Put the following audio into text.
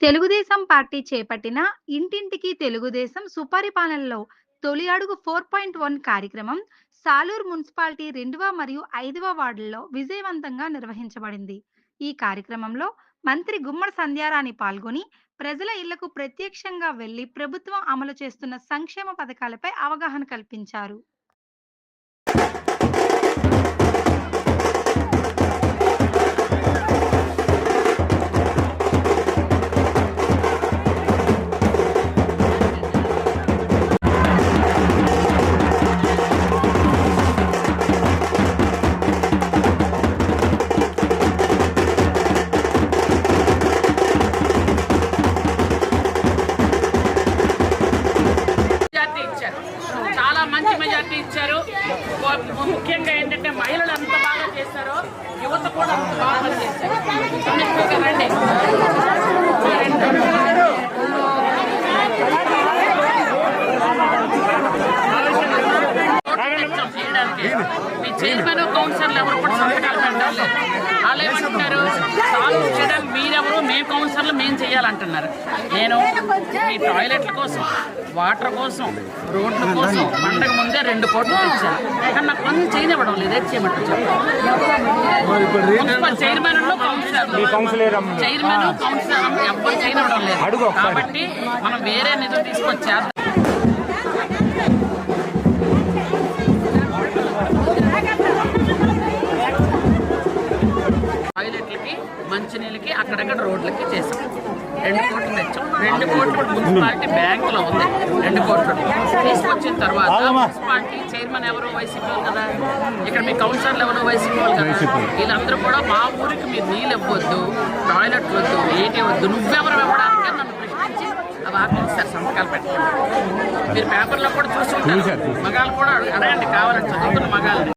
Telugu Desam party చేపట్టిన ఇంటింటికి తెలుగుదేశం సుపరిపాలనలో తొలి అడుగు ఫోర్ పాయింట్ వన్ కార్యక్రమం సాలూరు మున్సిపాలిటీ రెండవ మరియు ఐదవ వార్డుల్లో విజయవంతంగా నిర్వహించబడింది. ఈ కార్యక్రమంలో మంత్రి గుమ్మడి సంధ్యారాణి పాల్గొని ప్రజల ఇళ్ళకు ప్రత్యక్షంగా వెళ్ళి ప్రభుత్వం అమలు చేస్తున్న సంక్షేమ పథకాలపై అవగాహన కల్పించారు. మెజార్టీ ఇచ్చారు. ముఖ్యంగా ఏంటంటే మహిళలు ఎంత బాగా చేశారో యువత కూడా అంత బాగా చేశారు సుమిత్ర రండి చేయడానికి మీ చైర్మన్ కౌన్సిలర్లు ఎవరు కూడా సంతకాలు పెట్టాలి వాళ్ళు ఏమంటున్నారు సాల్వ్ చేయడానికి చేయాలంటున్నారు. నేను ఈ టాయిలెట్ల కోసం వాటర్ కోసం రోడ్ల కోసం పండగ ముందే రెండు కోట్లు తెచ్చాను. కానీ నాకు కొంచెం చేయనివ్వడం లేదు. ఏది చేయమంటారు చైర్మన్ కౌన్సిలర్. Chairman councillor. ఎవ్వరు చేయనివ్వడం లేదు. కాబట్టి మనం వేరే నిధులు తీసుకొచ్చేద్దాం. మంచినీళ్ళకి అక్కడక్కడ రోడ్లకి చేసాం. రెండు కోట్లు తెచ్చాం. రెండు కోట్లు మున్సిపాలిటీ బ్యాంకులో ఉంది. రెండు కోట్లు. తీసుకొచ్చిన తర్వాత మున్సిపాలిటీ చైర్మన్ ఎవరో వైసీపీ కదా. ఇక్కడ మీ కౌన్సిలర్లు ఎవరో వైసీపీ వాళ్ళు కదా. వీళ్ళందరూ కూడా మా ఊరికి మీరు నీళ్ళు ఇవ్వద్దు టాయిలెట్ వద్దు ఏటి వద్దు నువ్వెవరు ఇవ్వడానికి నన్ను ప్రశ్నించి అవి ఆపించారు సంతకాలు పెట్టుకుంటారు మీరు పేపర్లో కూడా చూస్తుంటారు మగాళ్ళు కూడా అడగండి కావాలంటే చదువుతున్న మగాళ్ళని.